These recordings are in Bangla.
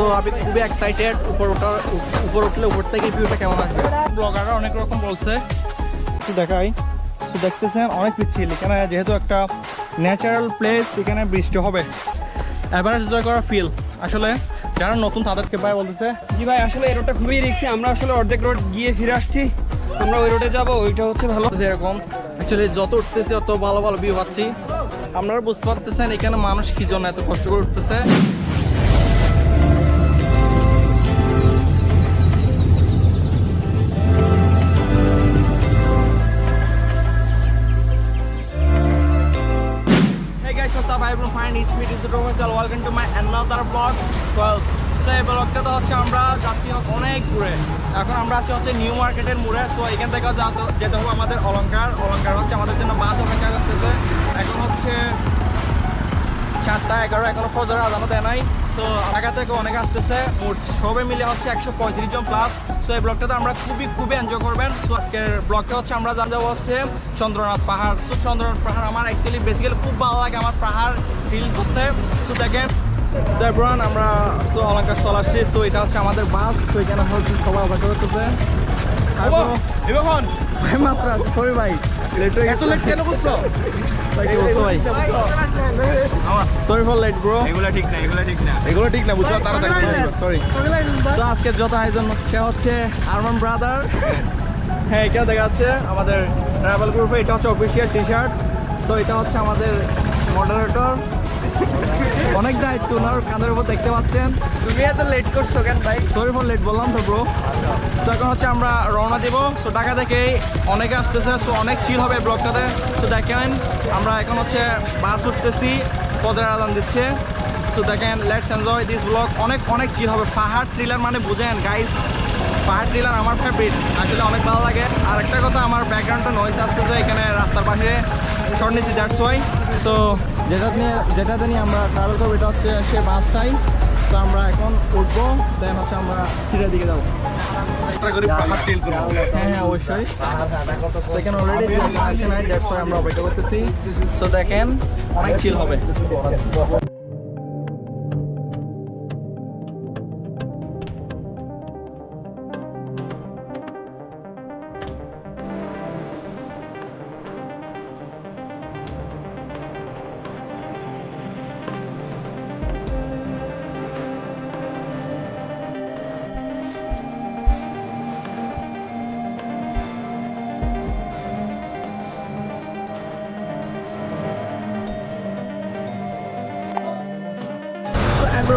সো আমি খুবই এক্সাইটেড উপর ওঠার উপর উঠলে উপর থেকে ভিউটা কেমন আসবে? ব্লগাররা অনেক রকম বলছে। একটু দেখাই। তো দেখতেছেন অনেক পিচ্ছিল। এখানে যেহেতু একটা ন্যাচারাল প্লেস এখানে বৃষ্টি হবে। এভারেজ জয় করা ফিল আসলে যারা নতুন তাদেরকে ভাই বলতেছে জি ভাই আসলে এই রোডটা খুবই রিক্সি আমরা আসলে অর্ধেক রোড গিয়ে ফিরে আসছি। আমরা ওই রোডে যাব ওইটা হচ্ছে ভালো। এরকম অ্যাকচুয়ালি যত উঠতেছে অত ভালো ভালো ভিউ পাচ্ছি। আপনারা বুঝতে পারতেছেন এখানে মানুষ কি জন্য এত কষ্ট করে উঠতেছে? Guys, fine speed is Professor. Welcome to my another vlog. Well, so এই ব্লগটা তো হচ্ছে আমরা যাচ্ছি অনেক ঘুরে এখন আমরা আছি হচ্ছে নিউ মার্কেটের মোড়ে। সো এখান থেকে যেতে হবে আমাদের অলংকার। অলংকার হচ্ছে আমাদের জন্য বাস অপেক্ষা করতেছে। এখন হচ্ছে চারটা এগারো এখনও ফজর আজানো দেয় নাই। সো ঢাকা থেকে অনেক আসতেছে। মোট সবে মিলে হচ্ছে একশো পঁয়ত্রিশ জন প্লাস সো এই ব্লগটাতে আমরা খুবই খুবই এনজয় করবেন। সো আজকের ব্লগটা হচ্ছে আমরা জান যাব হচ্ছে চন্দ্রনাথ পাহাড়। সো চন্দ্রনাথ পাহাড় আমার অ্যাকচুয়ালি বেসিক্যালি খুব ভালো লাগে আমার পাহাড় ফিল করতে সো দেখেন। সেব্রান আমরা তো অলঙ্কার চলে আসছি। তো এটা হচ্ছে আমাদের বাস। তো এখানে হচ্ছে সবাই অপেক্ষা করতেছে। মাত্র সরি ভাই। এত লেট কেন করছ? ভাই কি ভাই সরি ফর লেট ব্রো এগুলো ঠিক না এগুলা ঠিক না। এগুলো ঠিক না বুঝছ? তাড়াতাড়ি সরি তো আজকে যত আয়োজন হচ্ছে হচ্ছে আরমান ব্রাদার হ্যাঁ এটা দেখা যাচ্ছে আমাদের ট্রাভেল গ্রুপে এটা হচ্ছে অফিসিয়াল টি শার্ট তো এটা হচ্ছে আমাদের মডারেটর অনেক দায়িত্ব ওনার কাঁধের উপর দেখতে পাচ্ছেন। তুমি এত লেট করছ কেন ভাই? সরি ফর লেট বললাম তো ব্রো সো এখন হচ্ছে আমরা রওনা দেব। সো ঢাকা থেকে অনেকে আসতেছে সো অনেক চিল হবে ব্লগটাতে তো দেখেন আমরা এখন হচ্ছে বাস উঠতেছি পদের আদান দিচ্ছে। সো দেখেন লেটস এনজয় দিস ব্লগ অনেক অনেক চিল হবে। পাহাড় ট্রিলার মানে বুঝেন গাইস পাহাড় ট্রিলার আমার ফেভারিট আসলে অনেক ভালো লাগে। আর একটা কথা আমার ব্যাকগ্রাউন্ডটা নয়েস আসতেছে এখানে রাস্তার পাশে। শর্ট নিচ্ছি দ্যাটস ওয়াই সো যেটা নিয়ে যেটাতে নিয়ে আমরা ট্রাভেল করব এটা হচ্ছে সে বাসটাই। তো আমরা এখন উঠবো দেন হচ্ছে আমরা সিটের দিকে যাব। হ্যাঁ হ্যাঁ অবশ্যই। সেখানে অলরেডি আমরা অপেক্ষা করতেছি। সো দেখেন, অনেক চিল হবে।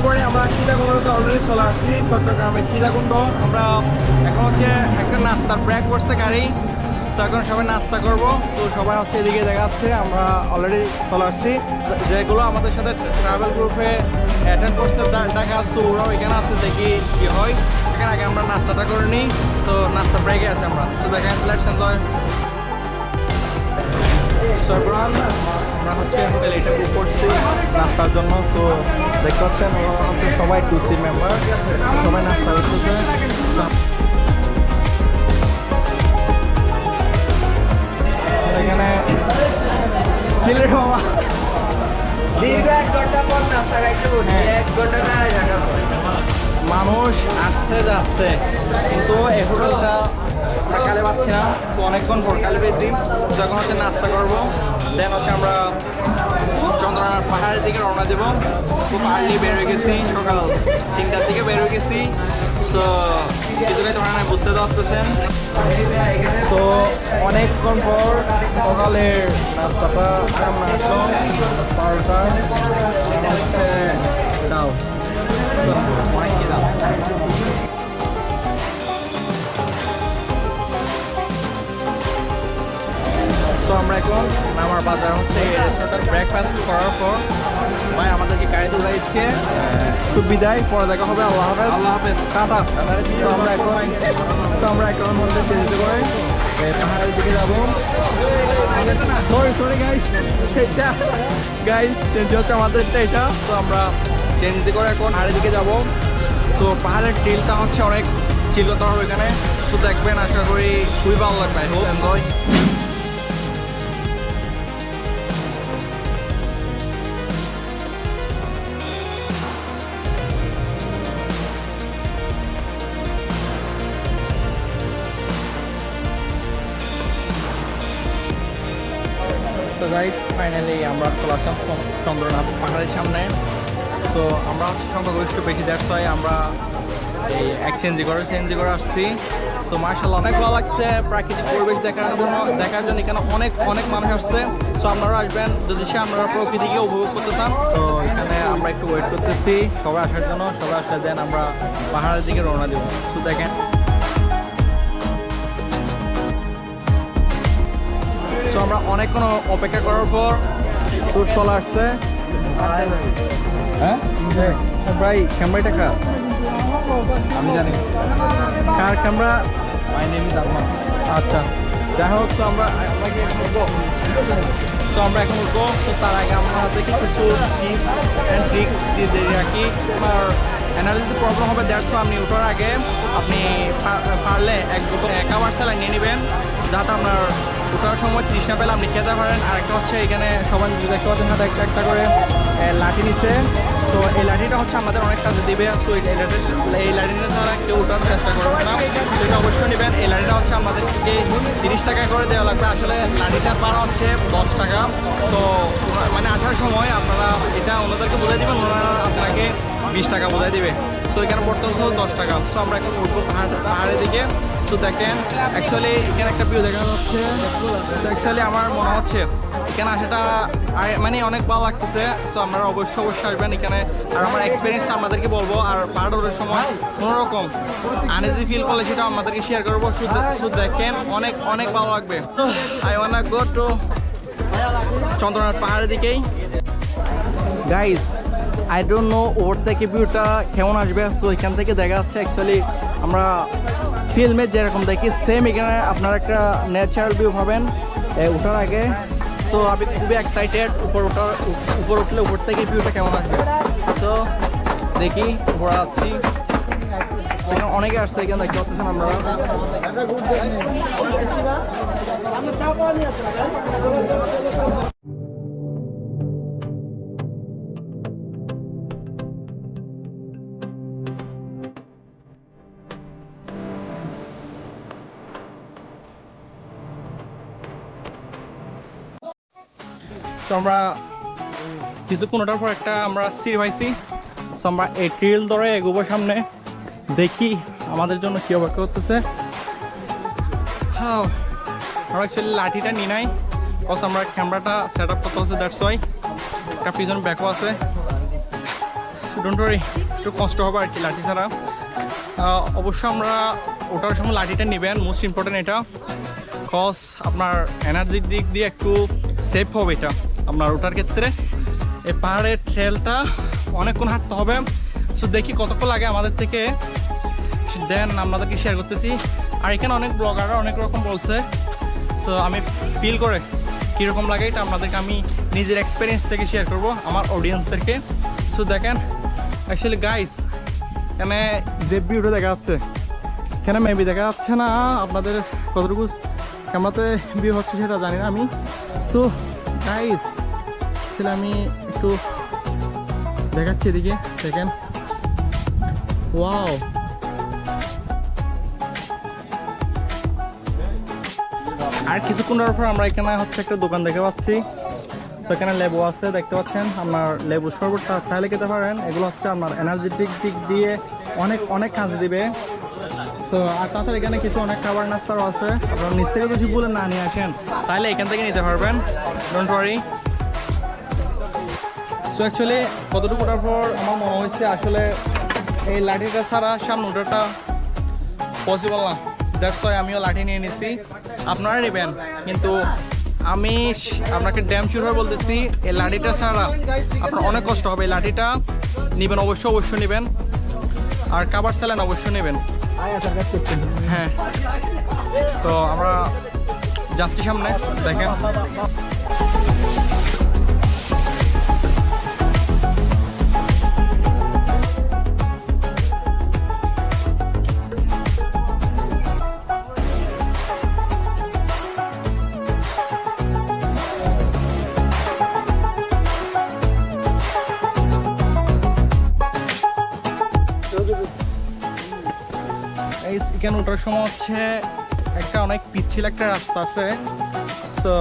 ফেব্রুয়ারি আমরা সীতাকুণ্ডতে অলরেডি চলে আসছি, চট্টগ্রামের সীতাকুণ্ড আমরা এখন হচ্ছে একটা নাস্তার ব্রেক করছে গাড়ি। তো এখন সবাই নাস্তা করব। তো সবাই হচ্ছে এদিকে দেখা যাচ্ছে আমরা অলরেডি চলে আসছি। যেগুলো আমাদের সাথে ট্রাভেল গ্রুপে অ্যাটেন্ড করছে দেখা যাচ্ছে ওরাও এখানে আছে, দেখি কি হয়। এখানে আগে আমরা নাস্তাটা করে নিই। তো নাস্তা ব্রেকে আছে আমরা। তো দেখেন লেটস এনজয় সরবরাহ আমরা হচ্ছে হোটেল এটা বুক করছি নাস্তার জন্য। তো দেখতে পাচ্ছেন ওরা হচ্ছে সবাই টুসি মেম্বার সবাই নাস্তা করতেছে এখানে চিলের বাবা দীর্ঘ এক ঘণ্টা পর নাস্তা খাইতে। এক ঘণ্টা না জায়গা মানুষ আসছে, যাচ্ছে। কিন্তু এই হোটেলটা আমরা কালে পাচ্ছি না। তো অনেকক্ষণ কালে পেয়েছি। যখন হচ্ছে নাস্তা করব। দেন হচ্ছে আমরা চন্দ্রনাথ পাহাড়ের দিকে রওনা দেবো। নিয়ে বের হয়ে গেছি। সকাল তিনটার দিকে বের হয়ে গেছি। তো কিছু কিছু ধরনের বুঝতে পারতেছেন। তো অনেকক্ষণ পর সকালের নাস্তাটা আমরা বারোটা। হচ্ছে দাম সো আমরা এখন নামার বাজার হচ্ছে রেস্টুরেন্টের ব্রেকফাস্ট করার পর ভাই আমাদেরকে গাড়ি তুলে দিচ্ছে। তো বিদায় পরে দেখা হবে আল্লাহ হাফেজ। আল্লাহ হাফেজ। টাটা। তো আমরা এখন তো আমরা এখন মধ্যে চেঞ্জ করে এই পাহাড়ের দিকে যাব। সরি সরি গাইস এটা গাইস চেঞ্জ হচ্ছে আমাদের এটা তো আমরা চেঞ্জ করে এখন পাহাড়ের দিকে যাব। তো পাহাড়ের ট্রেলটা হচ্ছে অনেক ছিল তোমার ওইখানে। তো দেখবেন আশা করি খুবই ভালো লাগবে এনজয় তো গাইজ ফাইনালি আমরা চলে আসলাম চন্দ্রনাথ পাহাড়ের সামনে। সো আমরা হচ্ছে সংখ্যাগরিষ্ঠ বেশি দ্যাটস ওয়াই আমরা এই এক্সচেঞ্জি করে সিএনজি করে আসছি। সো মার্শাল অনেক ভালো লাগছে, প্রাকৃতিক পরিবেশ দেখার জন্য দেখার জন্য এখানে অনেক অনেক মানুষ আসছে। সো আপনারা আসবেন, যদি সে আপনারা প্রকৃতিকে উপভোগ করতে চান। তো, এখানে আমরা একটু ওয়েট করতেছি, সবাই আসার জন্য, সবাই আসলে দেন আমরা পাহাড়ের দিকে রওনা দেবো। তো দেখেন। সো আমরা অনেকক্ষণ অপেক্ষা করার পর ট্যুর চলে আসছে। হ্যাঁ? ভাই ক্যামেরাটা কার? আমি জানি। কার ক্যামেরা? মাই নেম ইজ আচ্ছা যাই হোক তো আমরা আমাকে তো আমরা এখন উঠবো তো তার আগে আমরা দেখি কিছু টিপস অ্যান্ড ট্রিক্স দিয়ে রাখি আমার অ্যানালিসিস প্রবলেম হবে দেখো আপনি ওঠার আগে আপনি পারলে এক বোতল এক আওয়ার স্যালাইন নিয়ে নেবেন যাতে আপনার ওঠার সময় তৃষ্ণা পেলে আপনি খেতে পারেন। আর একটা হচ্ছে এখানে সবাই দেখতে পাচ্ছেন হাতে একটা একটা করে লাঠি নিচ্ছে। তো এই লাঠিটা হচ্ছে আমাদের অনেক কাজে দিবে সো এই লাঠিটা এই লাঠিটা ছাড়া কেউ ওঠার চেষ্টা করবে না। এটা অবশ্যই নেবেন। এই লাঠিটা হচ্ছে আমাদেরকে তিরিশ টাকা করে দেওয়া লাগবে। আসলে লাঠিটার ভাড়া হচ্ছে দশ টাকা। তো মানে আসার সময় আপনারা এটা ওনাদেরকে বলে দিবেন, ওনারা আপনাকে বিশ টাকা বোঝাই দিবে। সো এখানে পড়তে হচ্ছে দশ টাকা। সো আমরা এখন উঠবো পাহাড় পাহাড়ের দিকে। সো দেখেন অ্যাকচুয়ালি এখানে একটা ভিউ দেখা যাচ্ছে। অ্যাকচুয়ালি আমার মনে হচ্ছে এখানে আসাটা মানে অনেক ভালো লাগতেছে। সো আপনারা অবশ্যই অবশ্যই আসবেন এখানে। আর আমার এক্সপিরিয়েন্সটা আমাদেরকে বলব, আর পাহাড় ওঠার সময় কোনো রকম আনইজি ফিল করলে সেটা আমাদেরকে শেয়ার করব। শুধু দেখেন, অনেক অনেক ভালো লাগবে। I want go to Chandranath পাহাড়ের দিকেই। গাইস আই ডোন্ট নো ওর থেকে ভিউটা কেমন আসবে। সো এখান থেকে দেখা যাচ্ছে অ্যাকচুয়ালি আমরা ফিল্মে যেরকম দেখি সেম এখানে আপনারা একটা ন্যাচারাল ভিউ পাবেন ওঠার আগে। সো আমি খুবই এক্সাইটেড উপর ওঠার উপর উঠলে উপর থেকে ভিউটা কেমন আসবে? সো দেখি, উপরে আছি। এখানে অনেকে আসছে, এখানে দেখতে পাচ্ছেন আমরা। তো আমরা কিছুক্ষণ ওঠার পর একটা আমরা সিঁড়ি পাইছি তো আমরা এই ট্রেল ধরে এগোবো সামনে। দেখি আমাদের জন্য কি অপেক্ষা করতেছে। আমরা অ্যাকচুয়ালি লাঠিটা নিই নাই। কজ আমরা ক্যামেরাটা সেট আপ করতে হচ্ছে দ্যাটস ওয়াই একটা পিছন ব্যাকও আছে। ডোন্ট একটু কষ্ট হবে আর কি লাঠি ছাড়া। অবশ্য আমরা ওঠার সময় লাঠিটা নেবেন মোস্ট ইম্পর্টেন্ট এটা। কজ আপনার এনার্জির দিক দিয়ে একটু সেফ হবে এটা। আপনার ওঠার ক্ষেত্রে। এই পাহাড়ের ট্রেলটা অনেকক্ষণ হাঁটতে হবে। সো দেখি কতক্ষণ লাগে আমাদের থেকে। দেন আপনাদেরকে শেয়ার করতেছি। আর এখানে অনেক ব্লগাররা অনেক রকম বলছে। সো আমি ফিল করে কীরকম লাগে এটা আপনাদেরকে আমি নিজের এক্সপিরিয়েন্স থেকে শেয়ার করব, আমার অডিয়েন্সদেরকে সো দেখেন অ্যাকচুয়ালি গাইস এখানে যে ভিউটা দেখা যাচ্ছে, এখানে মেবি দেখা যাচ্ছে না আপনাদের কতটুকু ক্যামেরাতে ভিউ হচ্ছে সেটা জানি না আমি। সো গাইস আসলে আমি একটু দেখাচ্ছি এদিকে, দেখেন। ওয়াও আর কিছুক্ষণের পর আমরা এখানে হচ্ছে একটা দোকান দেখতে পাচ্ছি। তো এখানে লেবু আছে, দেখতে পাচ্ছেন? আপনার লেবু শরবতটা চাইলে খেতে পারেন। এগুলো হচ্ছে আপনার এনার্জেটিক দিক দিয়ে অনেক অনেক কাজ দিবে। তো আর তাছাড়া এখানে কিছু অনেক খাবার নাস্তারও আছে। আপনারা নিচ থেকে যদি বলে না নিয়ে আসেন। তাহলে এখান থেকে নিতে পারবেন। ডোন্ট ওয়ারি সো অ্যাকচুয়ালি কতটুকু ওঠার পর আমার মনে হয়েছে আসলে এই লাঠিটা ছাড়া সামনে ওঠাটা পসিবল না। ওয়াই আমিও লাঠি নিয়ে নিছি। আপনারা নেবেন, কিন্তু আমি আপনাকে ড্যাম হয়ে বলতেছি, এই লাঠিটা ছাড়া আপনার অনেক কষ্ট হবে। এই লাঠিটা নেবেন, অবশ্যই অবশ্যই নেবেন। আর কাবার স্যালেন অবশ্যই নেবেন। হ্যাঁ। তো আমরা যাচ্ছি সামনে দেখেন। ওঠার সময় হচ্ছে একটা অনেক পিচ্ছিল একটা রাস্তা আছে। সো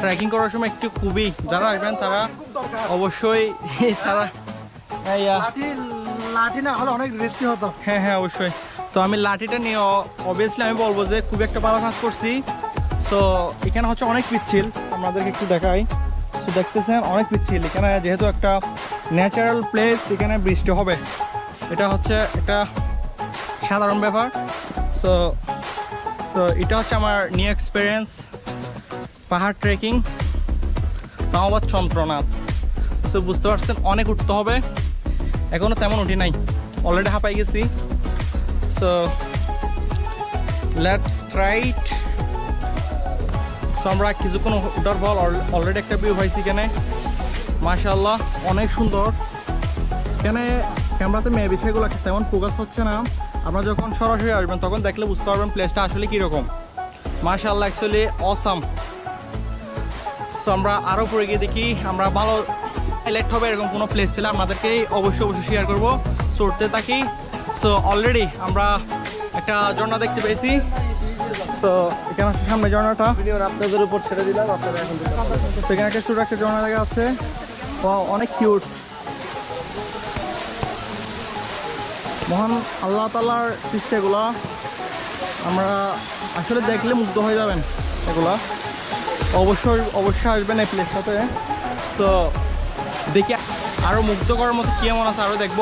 ট্রেকিং করার সময় একটু খুবই যারা আসবেন তারা অবশ্যই তারা লাঠি লাঠি না হলে অনেক রিস্কি হতো। হ্যাঁ হ্যাঁ অবশ্যই। তো আমি লাঠিটা নিয়ে অবভিয়াসলি আমি বলব যে খুব একটা ভালো কাজ করছি। সো এখানে হচ্ছে অনেক পিচ্ছিল। আপনাদেরকে একটু দেখাই। তো দেখতেছেন অনেক পিচ্ছিল। এখানে যেহেতু একটা ন্যাচারাল প্লেস এখানে বৃষ্টি হবে। এটা হচ্ছে একটা সাধারণ ব্যাপার। সো তো এটা হচ্ছে আমার নিউ এক্সপিরিয়েন্স পাহাড় ট্রেকিং মাওবাদ চন্দ্রনাথ। সো বুঝতে পারছেন, অনেক উঠতে হবে। এখনও তেমন উঠি নাই। অলরেডি হাঁপাই গেছি। সো লেটস ট্রাইট সো আমরা কিছুক্ষণ উঠার পর অলরেডি একটা ভিউ পাইছি এখানে। মাশাল্লাহ অনেক সুন্দর। এখানে ক্যামেরাতে মেয়ে বিষয়গুলো তেমন ফোকাস হচ্ছে না। আপনারা যখন সরাসরি আসবেন তখন দেখলে বুঝতে পারবেন প্লেসটা আসলে কীরকম। মাশাল্লাহ অ্যাকচুয়ালি অসাম সো আমরা আরও পরে গিয়ে দেখি আমরা ভালো সিলেক্ট হবে এরকম কোনো প্লেস পেলে আপনাদেরকে অবশ্যই অবশ্যই শেয়ার করব। চড়তে থাকি। সো অলরেডি আমরা একটা ঝর্ণা দেখতে পেয়েছি। সো এখানে সামনে ঝর্ণাটা। আপনাদের উপর ছেড়ে দিলাম আপনারা এখন তো এখানে একটা ছোট একটা ঝর্ণা দেখা ও অনেক কিউট মহান আল্লাহ তালার সৃষ্টিগুলো আমরা আসলে দেখলে মুগ্ধ হয়ে যাবেন এগুলা। অবশ্যই অবশ্যই আসবেন এই প্লেসটাতে তো দেখি আরও মুগ্ধ করার মতো কি এমন আছে আরও দেখব।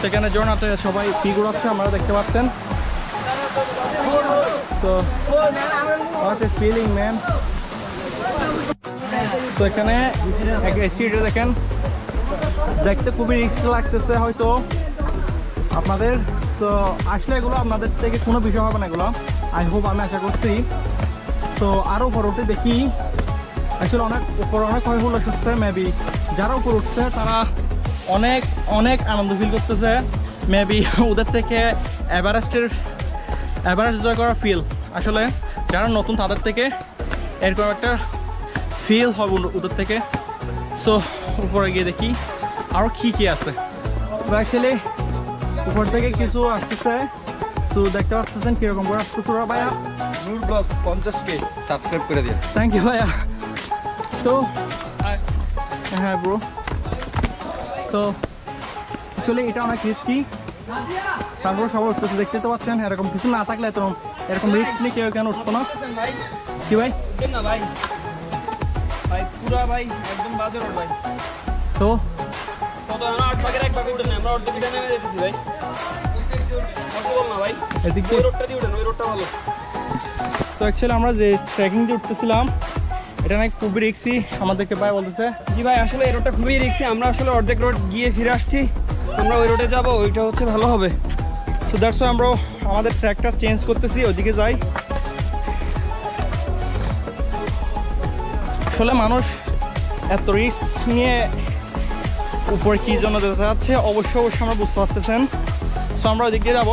সেখানে ঝর্ণাতে সবাই ফিগুর আছে আমরা দেখতে পাচ্ছেন। তো হোয়াট এ ফিলিং ম্যান তো এখানে সিটে দেখেন। দেখতে খুবই রিস্ক লাগতেছে হয়তো। আপনাদের। তো আসলে এগুলো আপনাদের থেকে কোনো বিষয় হবে না এগুলো। আই হোপ আমি আশা করছি। তো আরও উপর উঠে দেখি। আসলে অনেক উপর অনেক হয় হুল্লাস হচ্ছে মেবি যারা উপর উঠছে, তারা অনেক অনেক আনন্দ ফিল করতেছে। মেবি ওদের থেকে এভারেস্টের এভারেস্ট জয় করা ফিল আসলে যারা নতুন, তাদের থেকে এরকম একটা ফিল হবে ওদের- থেকে। সো উপরে গিয়ে দেখি আরও কী কী আছে। অ্যাকচুয়ালি উপর থেকে কিছু আসতেছে। সো দেখতে পাচ্ছেন কীরকম করে আসতেছে ভাইয়া? নূর ব্লগ পঞ্চাশ কে সাবস্ক্রাইব করে দিন। থ্যাংক ইউ ভাইয়া। তো হ্যাঁ ব্রো তো অ্যাকচুয়ালি এটা অনেক রিস্কি তারপর সবাই উঠতেছে দেখতে তো পাচ্ছেন এরকম কিছু না থাকলে তো এরকম রিস্ক নিয়ে কেউ কেন উঠতো না। ভাই কি ভাই? না ভাই ভাই পুরা ভাই একদম বাজে রোড ভাই। তো তো অ্যাকচুয়ালি আমরা যে ট্রেকিং দিয়ে উঠতেছিলাম এটা নাকি খুবই রিক্সি আমাদেরকে ভাই বলতেছে। জি ভাই আসলে এই রোডটা খুবই রিক্সি আমরা আসলে অর্ধেক রোড গিয়ে ফিরে আসছি। আমরা ওই রোডে যাব ওইটা হচ্ছে ভালো হবে। সো দ্যাটস আমরা আমাদের ট্র্যাকটা চেঞ্জ করতেছি ওইদিকে যাই। আসলে মানুষ এত রিস্ক নিয়ে উপরে কি জন্য যেতে যাচ্ছে? অবশ্যই অবশ্যই আমরা বুঝতে পারতেছেন। সো আমরা ওইদিক দিয়ে যাব।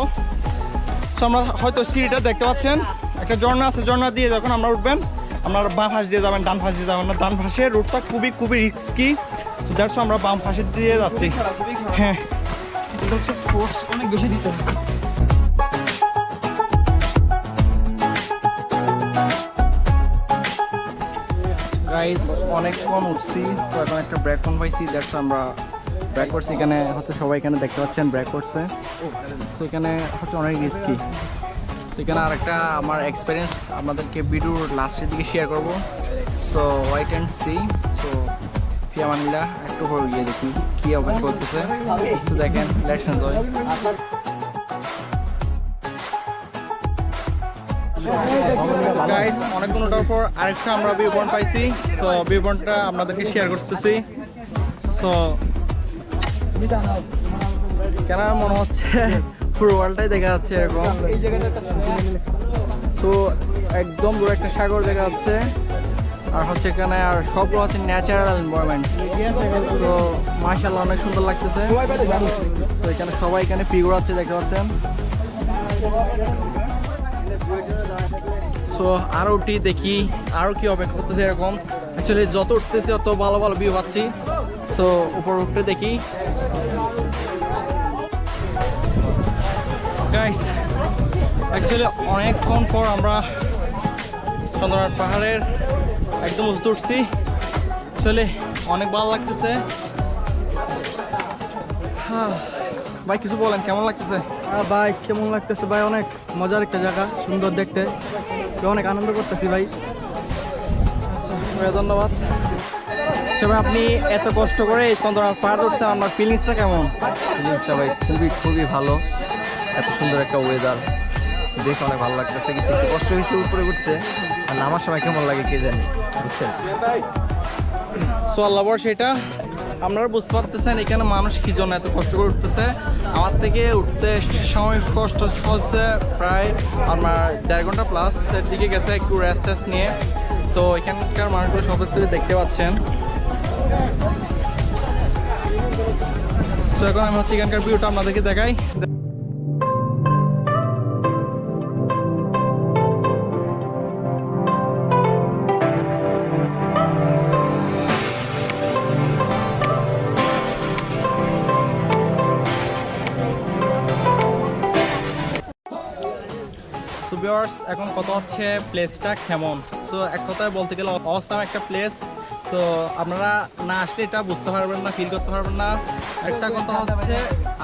সো আমরা হয়তো সিঁড়িটা দেখতে পাচ্ছেন। একটা ঝর্ণা আছে ঝর্ণা দিয়ে যখন আমরা উঠবেন আপনারা বাম ফাঁস দিয়ে যাবেন ডান ফাঁস দিয়ে যাবেন। না ডান ফাঁসের রুটটা খুবই খুবই রিস্কি দ্যাটস আমরা বাম ফাঁসের দিয়ে যাচ্ছি। হ্যাঁ। হচ্ছে ফোর্স অনেক বেশি দিতে হবে। গাইস অনেকক্ষণ উঠছি, তো এখন একটা ব্রেক ফোন পাইছি দ্যাটস আমরা ব্রেক করছি। এখানে হচ্ছে সবাই এখানে দেখতে পাচ্ছেন ব্রেক করছে। সো এখানে হচ্ছে অনেক রিস্কি সো এখানে আরেকটা আমার এক্সপিরিয়েন্স আপনাদেরকে ভিডিওর লাস্টের দিকে শেয়ার করব। So wait and see so ফিয়ামানিলা একটু পরে গিয়ে দেখি, কী অপেক্ষা করতেছে। দেখেন লেটস এনজয় গাইস অনেকক্ষণ ওঠার পর আরেকটা আমরা পয়েন্ট পাইছি। সো পয়েন্টটা আপনাদেরকে শেয়ার করতেছি। সো কেন মনে হচ্ছে পুরো ওয়ার্ল্ডটাই দেখা যাচ্ছে এরকম। এই জায়গাটা তো একদম দূরে একটা সাগর দেখা যাচ্ছে। আর হচ্ছে এখানে আর সবগুলো হচ্ছে ন্যাচারাল এনভায়রনমেন্ট তো মার্শাল্লাহ অনেক সুন্দর লাগতেছে। তো এখানে সবাই এখানে ফিগুর দেখতে পাচ্ছেন। সো আরও উঠি দেখি আরও কি অপেক্ষা করতেছে এরকম। অ্যাকচুয়ালি যত উঠতেছে অত ভালো ভালো ভিউ পাচ্ছি। সো উপর উঠতে দেখি। গাইস অ্যাকচুয়ালি অনেকক্ষণ পর আমরা চন্দ্রনাথ পাহাড়ের একদম উঁচুতে উঠছি। আসলে অনেক ভালো লাগতেছে। হ্যাঁ, ভাই কিছু বলেন কেমন লাগতেছে? ভাই কেমন লাগতেছে? ভাই অনেক মজার একটা জায়গা সুন্দর দেখতে। তো অনেক আনন্দ করতেছি ভাই। ভাইয়া, ধন্যবাদ। তবে আপনি এত কষ্ট করে এই চন্দ্রনাথ পাহাড় উঠছেন আপনার ফিলিংসটা কেমন? জিনিসটা ভাই খুবই খুবই ভালো। এত সুন্দর একটা ওয়েদার দেখে অনেক ভালো লাগতেছে কিন্তু একটু কষ্ট হয়েছে উপরে উঠতে। আর নামার সময় কেমন লাগে কে জানি বুঝছেন? সো আল্লাহ বর সেটা আপনারা বুঝতে পারতেছেন এখানে মানুষ কি জন্য এত কষ্ট করে উঠতেছে। আমার থেকে উঠতে সময় কষ্ট হচ্ছে প্রায় আমার দেড় ঘণ্টা প্লাস এর দিকে গেছে একটু রেস্ট টেস্ট নিয়ে। তো এখানকার মানুষগুলো সবের থেকে দেখতে পাচ্ছেন। সো এখন আমি হচ্ছে এখানকার ভিউটা আপনাদেরকে দেখাই। ভিউয়ার্স এখন কথা হচ্ছে প্লেসটা কেমন? তো এক কথায় বলতে গেলে অসাম একটা প্লেস তো আপনারা না আসলে এটা বুঝতে পারবেন না ফিল করতে পারবেন না। একটা কথা হচ্ছে,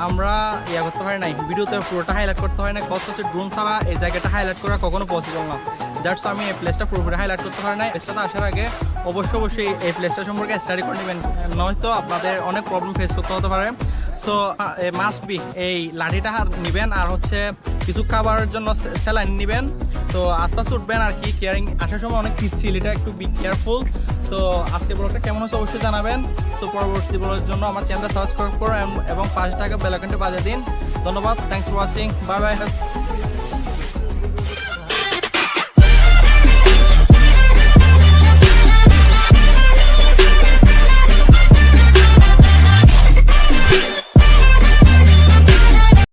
আমরা ইয়া করতে পারি নাই। ভিডিওতে পুরোটা হাইলাইট করতে হয় না কত হচ্ছে ড্রোন ছাড়া এই জায়গাটা হাইলাইট করা কখনো পসিবল না। দ্যাটস আমি এই প্লেসটা পুরোপুরি হাইলাইট করতে পারি না প্লেসটাতে আসার আগে অবশ্যই অবশ্যই এই প্লেসটা সম্পর্কে স্টাডি করে নেবেন। নয়তো আপনাদের অনেক প্রবলেম ফেস করতে হতে পারে। সো মাস্ট বি এই লাঠিটা নেবেন আর হচ্ছে কিছু খাবারের জন্য স্যালাইন নেবেন। তো আস্তে আস্তে উঠবেন আর কি কেয়ারিং আসার সময় অনেক পিচ্ছিল এটা একটু বি কেয়ারফুল তো আজকে ব্লগটা কেমন হচ্ছে অবশ্যই জানাবেন। সো পরবর্তী ব্লগের জন্য আমার চ্যানেলটা সাবস্ক্রাইব করুন এবং পাঁচ টাকা বেলাকানটি বাজিয়ে দিন। ধন্যবাদ thanks for watching bye bye